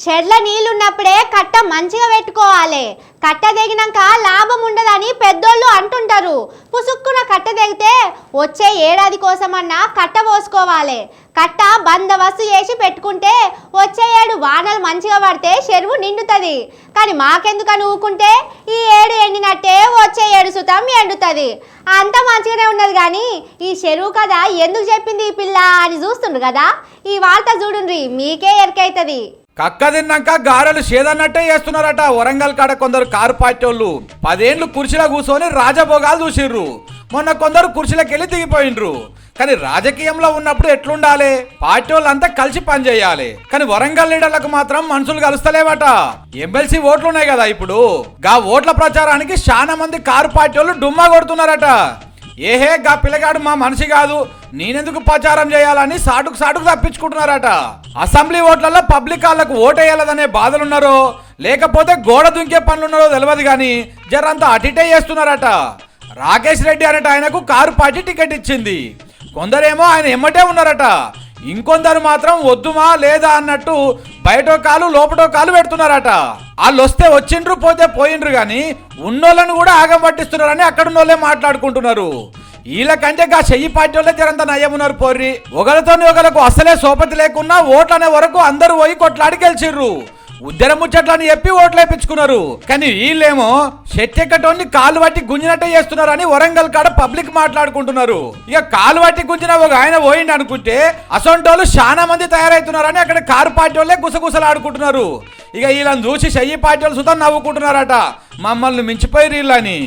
షెడ్ల నీళ్ళున్నప్పుడే కట్ట మంచిగా పెట్టుకోవాలి. కట్ట తెగినాక లాభం ఉండదని పెద్దోళ్ళు అంటుంటారు. పుసుక్కున కట్ట తెగితే వచ్చే ఏడాది కోసమన్నా కట్ట పోసుకోవాలి. కట్ట బందోబస్తు చేసి పెట్టుకుంటే వచ్చే ఏడు వానలు మంచిగా పడితే చెరువు నిండుతుంది. కానీ మాకెందుకని ఊకుంటే ఈ ఏడు ఎండినట్టే వచ్చే ఏడు సుతం ఎండుతుంది. అంత మంచిగానే ఉన్నది కానీ ఈ చెరువు కదా ఎందుకు చెప్పింది ఈ పిల్ల అని చూస్తుండ్రు కదా? ఈ వార్త చూడుండ్రి మీకే ఎరికైతుంది. కక్క తిన్నాక గారెలు సేదన్నట్టే చేస్తున్నారట. వరంగల్ కాడ కొందరు కారు పార్టీ వాళ్ళు పదేండ్లు కుర్చీలో కూర్చొని రాజభోగాలు చూసిర్రు. మొన్న కొందరు కుర్చీలకెళ్ళి దిగిపోయిండ్రు. కానీ రాజకీయంలో ఉన్నప్పుడు ఎట్లుండాలి? పార్టీ వాళ్ళంతా కలిసి పనిచేయాలి కానీ వరంగల్ లీడర్లకు మాత్రం మనుషులు కలుస్తలేవట. ఎమ్మెల్సీ ఓట్లు ఉన్నాయి కదా ఇప్పుడు. గా ఓట్ల ప్రచారానికి చాలా మంది కారు పార్టీ వాళ్ళు డుమ్మా కొడుతున్నారట. ఏహే గా పిల్లగాడు మా మనిషి కాదు. నేనెందుకు ప్రచారం చేయాలని సాటుకు సాటుకు తప్పించుకుంటున్నారట. అసెంబ్లీ ఓట్లలో పబ్లిక్ వాళ్ళకు ఓటేయాలదనే బాధలున్నారో లేకపోతే గోడ దుంకే పనులున్నారో తెలియదు కానీ జరంతా అటిటే చేస్తున్నారట. రాకేష్ రెడ్డి అనేట ఆయనకు కారు పార్టీ టికెట్ ఇచ్చింది. కొందరేమో ఆయన ఎమ్మటే ఉన్నారట. ఇంకొందరు మాత్రం వద్దుమా లేదా అన్నట్టు బయటో కాలు లోపటో కాలు పెడుతున్నారట. వాళ్ళు వస్తే వచ్చిండ్రు పోతే పోయిండ్రు గాని ఉన్నోళ్ళని కూడా ఆగం పట్టిస్తున్నారని అక్కడున్నోళ్ళే మాట్లాడుకుంటున్నారు. వీళ్ళకంటే గా చెయ్యి పార్టీ వాళ్ళే తిరంత నయమున్నారు పోర్రి. ఒకరితోని ఒకరికి అసలే సోపతి లేకున్నా ఓట్లనే వరకు అందరూ పోయి కొట్లాడి గెలిచిర్రు. ఉద్దర ముచ్చట్లని చెప్పి ఓట్లు వేయించుకున్నారు కానీ వీళ్ళేమో షెట్టెక్కటోని కాలు పట్టి గుంజినట్టే చేస్తున్నారని వరంగల్ కాడ పబ్లిక్ మాట్లాడుకుంటున్నారు. ఇక కాలు పట్టి గుంజిన ఒక ఆయన పోయిండు అనుకుంటే అసొంటోళ్ళు చాలా మంది తయారవుతున్నారని అక్కడ కారు పార్టీ వాళ్ళే గుసగుసలాడుకుంటున్నారు. ఇక వీళ్ళని చూసి చెయ్యి పార్టీ వాళ్ళు సుతం నవ్వుకుంటున్నారట. మమ్మల్ని మించిపోయి వీళ్ళని.